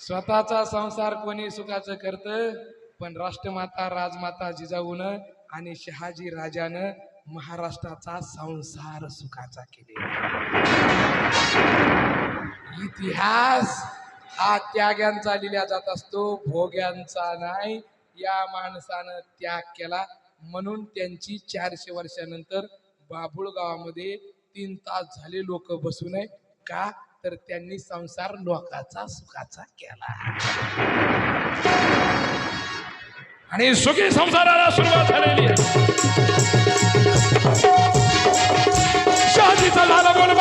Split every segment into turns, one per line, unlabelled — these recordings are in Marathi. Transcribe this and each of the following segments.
स्वतःचा संसार कोणी सुखाचं करत पण राष्ट्रमाता राजमाता जिजाऊनं आणि शहाजी राजानं महाराष्ट्राचा संसार सुखाचा केले इतिहास हा त्याग्यांचा लिहिला जात असतो भोग्यांचा नाही. या माणसानं त्याग केला. म्हणून त्यांची चारशे वर्षानंतर बाभुळ गावामध्ये तीन तास झाले लोक बसू नये का? तर त्यांनी संसार लोकाचा सुखाचा केला.
आणि सुखी संसाराला सुरुवात झालेली आहे. शहाजीचा झाला बोलबाला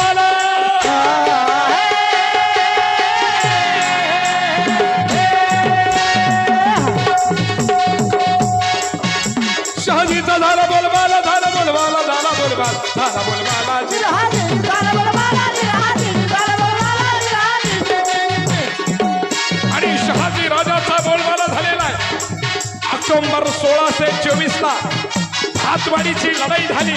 ऑक्टोंबर सोळाशे चोवीस ला भातवाडीची लढाई झाली.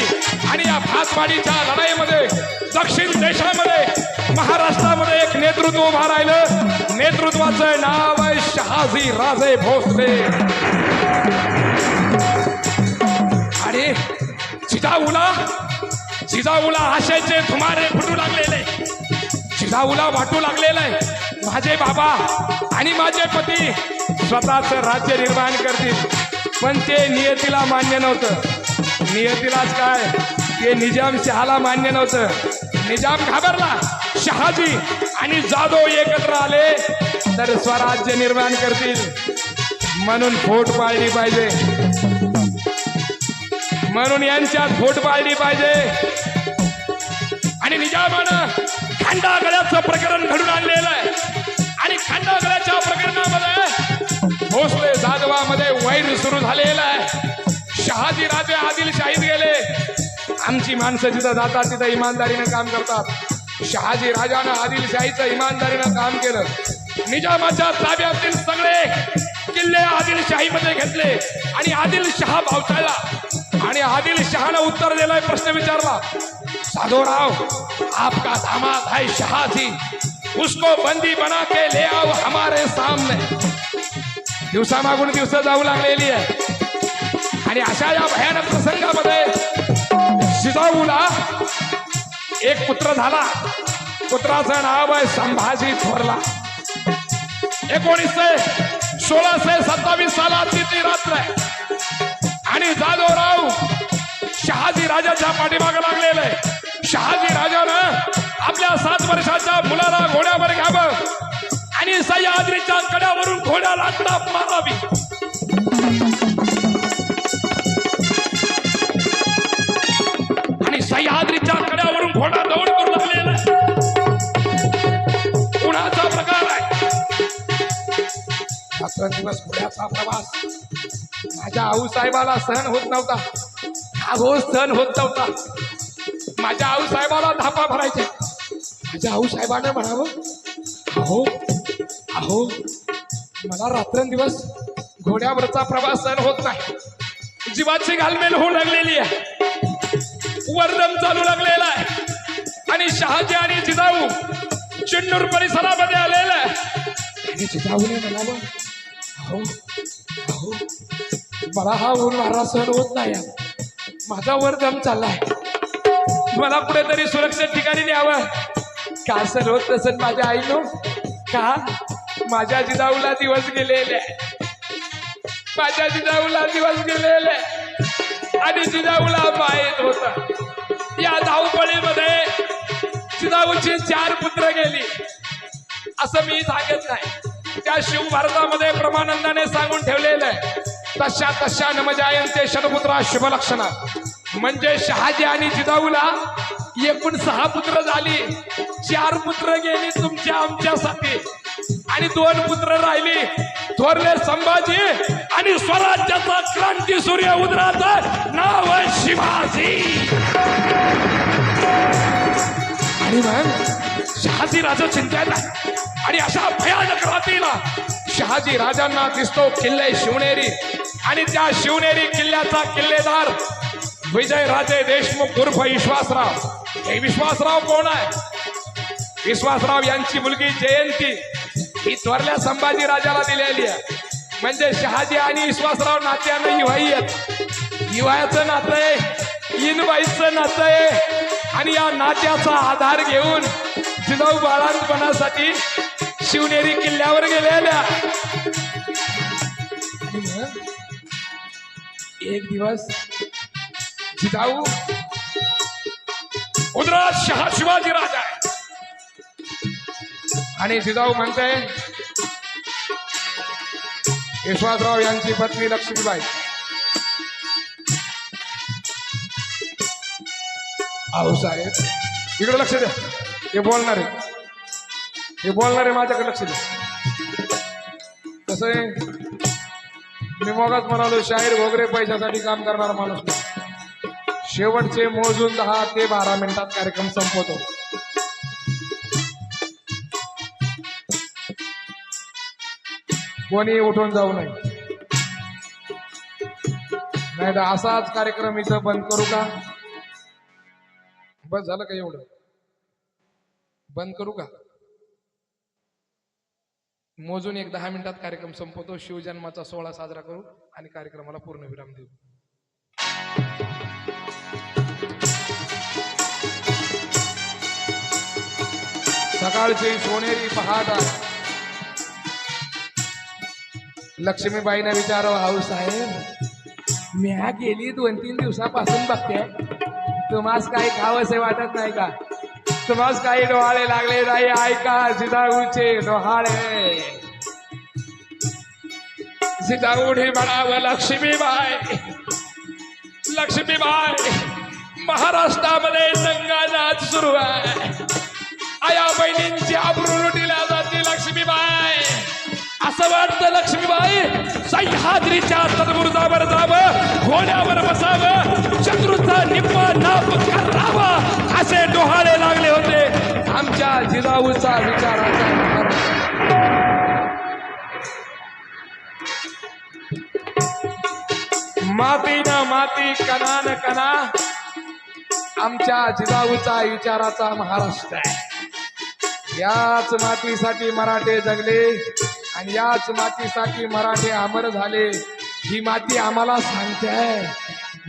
आणि या भातवाडीच्या लढाईमध्ये दक्षिण देशामध्ये महाराष्ट्रामध्ये एक नेतृत्व उभा राहिलं. नेतृत्वाचं नाव आहे शहाजी राजे भोसले. आणि जिजाऊला जिजाऊला आशेचे धुमारे फुटू लागलेले. जिजाऊला वाटू लागलेलं आहे. माझे बाबा आणि माझे पती स्वतःच राज्य निर्माण करतील. पण ते नियतीला मान्य नव्हतं. नियतीलाच काय? ते निजाम शहाला मान्य नव्हतं. निजाम घाबरला. शहाजी आणि जाधव एकत्र आले तर स्वराज्य निर्माण करतील. म्हणून फोट पाळली पाहिजे. म्हणून यांच्यात फोट पाळली पाहिजे. आणि निजामानं खंडागळ्याचं प्रकरण घडून आणलेलं आहे. आणि खंडागळ्याच्या प्रकरणामध्ये भोसले जाधवामध्ये वैर सुरू झालेला आहे. शहाजी राजे आदिलशाहीत गेले. आमची माणसं जिथं जातात तिथं इमानदारीनं काम करतात. शहाजी राजानं आदिलशाहीचं इमानदारीनं काम केलं. निजामाच्या ताब्यातील सगळे किल्ले आदिलशाहीमध्ये घेतले. आणि आदिलशहा भावचाळला आणि आदिलशहानं उत्तर दिलंय प्रश्न विचारला. साधोराव आपका दामाद है शहाजी. उसको बंदी बना के ले आओ हमारे सामने. दिवसामागून दिवस जाऊ लागलेली आहे. आणि अशा या भयानक प्रसंगामध्ये शिजाऊला एक पुत्र झाला. पुत्राचं नाव आहे संभाजी थोरला. एकोणीसशे सोळाशे सत्तावीस सालातली ती रात्र आहे. आणि जाधवराव शहाजी राजाच्या पाठीमागे लागलेलं आहे. शहाजी राजानं आपल्या सात वर्षाच्या मुलाला घोड्यावर घ्यावं. आणि सह्याद्रीच्या कड्यावरून घोड्याला टाप मारावी. आणि सह्याद्रीच्या कड्यावरून घोडा दौड करू लागलेला कुणाचा प्रकार आहे.
रात्रंदिवस घोड्याचा प्रवास. माझ्या आऊसाहेबाला सहन होत नव्हता. आगो सहन होत नव्हता. माझ्या आऊसाहेबाला धापा भरायचे. माझ्या आऊसाहेबानं म्हणावं अहो अहो मला रात्रंदिवस घोड्यावरचा प्रवास सहन होत नाही.
जीवाची घालमेल होऊ लागलेली आहे. वर्दम चालू लागलेला आहे. आणि शहाजी आणि जिजाऊ चिन्नूर परिसरामध्ये आलेला आहे.
आणि जिजाऊने म्हणावं अहो अहो मला हा ऊन वारा सहन होत नाही माझा वर दम चाललाय.
मला कुठेतरी सुरक्षित ठिकाणी न्यावं.
का सर होत तसं माझ्या आईनो? का माझ्या जिजाऊला दिवस गेलेले. माझ्या जिजाऊला दिवस गेलेले. आणि जिजाऊला माहीत होत. या धावपळीमध्ये जिजाऊची चार पुत्र गेली. असं मी सांगत नाही. त्या शिवभारतामध्ये प्रमानंदाने सांगून ठेवलेलं आहे. तशा तशा नमजायंते शतपुत्रा शुभलक्षण म्हणजे शहाजी आणि जिजाऊला एकूण सहा पुत्र झाली. चार पुत्र गेली तुमच्या आमच्यासाठी. आणि दोन पुत्र राहिले. थोरले संभाजी आणि स्वराज्याचा क्रांती सूर्य उदराचा नाव शिवाजी. आणि मग शहाजी राजा चिंतायला. आणि अशा भयानक रात्रीला शहाजी राजांना दिसतो किल्ले शिवनेरी. आणि त्या शिवनेरी किल्ल्याचा किल्लेदार विजय राजे देशमुख उर्फ विश्वासराव. हे विश्वासराव कोण आहे? विश्वासराव यांची मुलगी जयंती.
ही थोरल्या संभाजी राजाला दिलेली आहे. म्हणजे शहाजी आणि विश्वासराव नात्यानं हिवाई आहेत. हिवायाचं नातं आहे इनबाईचं नातं आहे. आणि या नात्याचा आधार घेऊन जिजाऊ बाळांपणासाठी शिवनेरी किल्ल्यावर गेलेल्या. एक दिवस जिजाऊ
उदराज शहा शिवाजी राजा
आणि जिजाऊ म्हणते विश्वासराव यांची पत्नी लक्ष्मीबाई. आहो साहेब इकडे लक्ष द्या. हे बोलणार आहे. हे बोलणार आहे माझ्याकडे लक्ष द्या. कसं आहे? मी मोगाच म्हणालो शाहीर वगैरे पैशासाठी काम करणारा माणूस शेवटचे मोजून दहा ते बारा मिनिटात कार्यक्रम संपवतो. कोणी उठून जाऊ नये. नाही तर असाच कार्यक्रम इथं बंद करू का? बस झालं का एवढं? बंद करू का? मोजून एक दहा मिनिटात कार्यक्रम संपवतो शिवजन्माचा सोहळा साजरा करू आणि कार्यक्रमाला पूर्ण विराम देऊ. सकाळची सोनेरी पहाट आहे. लक्ष्मीबाईने विचारो हाऊ साहेब म्या गेली दोन तीन दिवसापासून बघते. तुम्हास काही खावंसे वाटत नाही का? तुम्हास काही डोहाळे लागले नाही. ऐका जिजाऊचे डोहाळे.
जिजाऊने म्हणावं लक्ष्मीबाई लक्ष्मीबाई महाराष्ट्रामध्ये दंगानाच सुरू आहे. आया बहिणींची सह्याद्रीच्या तदमुर्दावर जावं घोड्यावर बसावं शत्रूचा निप्पा नाप करावा असे डोहाळे लागले होते.
आमच्या जिजाऊचा विचाराचा माती ना माती कणा न कणा आमच्या जिजाऊचा विचाराचा महाराष्ट्र आहे. याच मातीसाठी मराठे जगले. आणि याच मातीसाठी मराठे अमर झाले. ही माती आम्हाला सांगते. आहे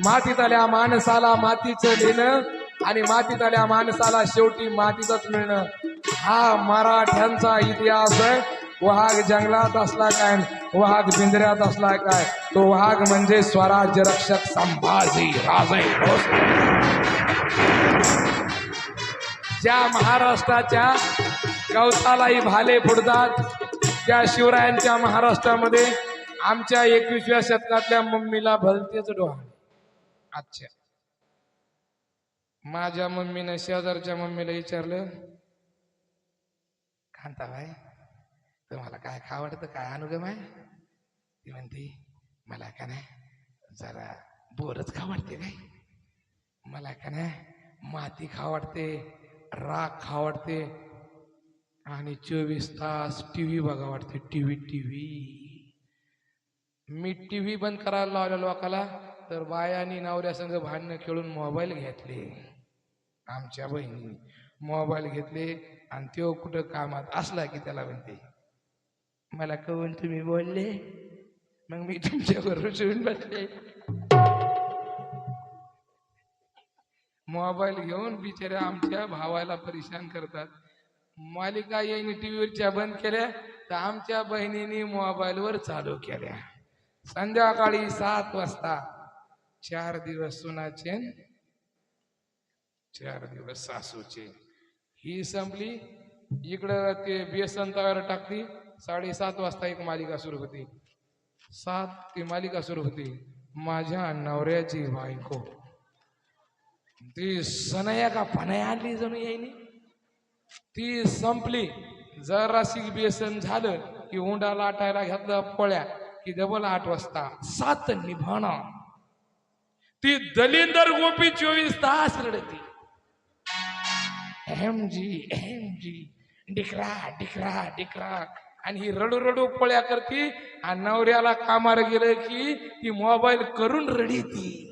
मातीत आल्या माणसाला मातीचं देणं आणि मातीत आल्या माणसाला शेवटी मातीतच मिळणं. हा मराठ्यांचा इतिहास आहे. वाघ जंगलात असला काय वाघ पिंजऱ्यात असला काय तो वाघ म्हणजे स्वराज्य रक्षक संभाजी राजे ज्या महाराष्ट्राच्या गवतालाही भाले फुडतात त्या शिवरायांच्या महाराष्ट्रामध्ये आमच्या एकविसव्या शतकातल्या मम्मीला भलतेच डोहाळे अच्छा. माझ्या मम्मीने शेजारच्या मम्मीला विचारलं कांताबाई तुम्हाला काय खावडतं काय अनुगम आहे? ती म्हणते मला का नाही जरा बोरच खावडते काय? मला का नाही माती खावडते राख खावडते आणि चोवीस तास टी व्ही बघा वाटते. टी व्ही टी व्ही मी टी व्ही बंद करायला लावल्या लोकाला तर बायानी नवऱ्यासंग भांडणं खेळून मोबाईल घेतले. आमच्या बहिणीने मोबाईल घेतले आणि तो कुठं कामात असला की त्याला म्हणते मला कळून तुम्ही बोलले? मग मी तुमच्यावर रुसून बसले. मोबाईल घेऊन बिचाऱ्या आमच्या भावाला परेशान करतात. मालिका यांनी टीव्हीवरच्या बंद केल्या तर आमच्या बहिणीने मोबाईलवर चालू केल्या. संध्याकाळी सात वाजता चार दिवस सुनाचे चार दिवस सासूचे. ही संपली. इकडं ते बेसन तव्यावर टाकली. साडेसात वाजता एक मालिका सुरू होती. सात ती मालिका सुरू होती. माझ्या नवऱ्याची बायको. ती सनया का फनया आणली जणू यायनी ती संपली. जराशी बेसन झालं की हुंडा लाटायला घातलं पोळ्या की डबल आठ वाजता. सात निभाणा. ती दलिंदर गोपी चोवीस तास रडती. M G M G डिकरा डिकरा डिकरा. आणि ही रडू रडू पोळ्या करती आणि नवऱ्याला कामाला गेलं की ती मोबाईल करून रडीती.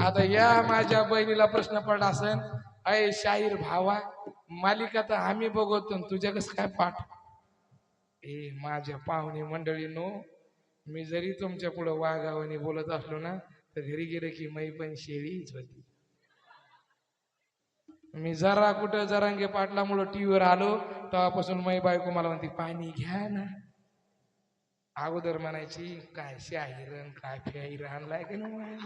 आता या माझ्या बहिणीला प्रश्न पडला असेल अय शाहीर भावा मालिका तर आम्ही बघवतो तुझ्या कसं काय पाठ? ए माझ्या पाहुणे मंडळीनो मी जरी तुमच्या पुढं वाघावाने बोलत असलो ना तर घरी गेलं की मै पण शेळीच होती. मी जरा कुठं जरांगे पाटलामुळं टीव्हीवर आलो तेव्हापासून मै बायको मला म्हणते पाणी घ्या ना. अगोदर म्हणायची काय शाहिरण काय फेहिर आणलाय की नाही?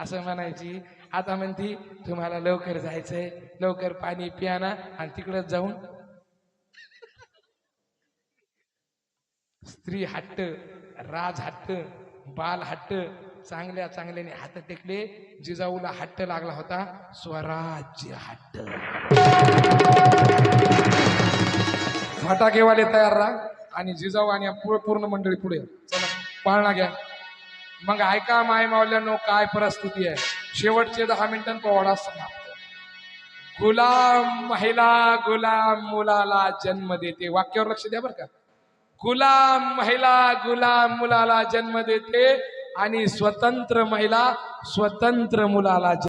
असं म्हणायची. आता म्हणती तुम्हाला लवकर जायचंय. लवकर पाणी पियाना आणि तिकडं जाऊन. स्त्री हट्ट राज हट्ट बाल हट्ट चांगल्या चांगल्याने हात टेकले. जिजाऊला हट्ट लागला होता स्वराज्य हट्ट. फटाकेवाले तयार राहा आणि जिजाऊ आणि पूर्ण मंडळी पुढे. चला पाळणा घ्या. मग ऐका माय मावल्यानो काय परिस्थिती आहे? शेवटचे दहा मिनिटां पोवाडा समाप्त. गुलाम महिला गुलाम मुलाला जन्म देते. वाक्यावर लक्ष द्या बरं का. गुलाम महिला गुलाम मुलाला जन्म देते आणि स्वतंत्र महिला स्वतंत्र मुलाला जन्म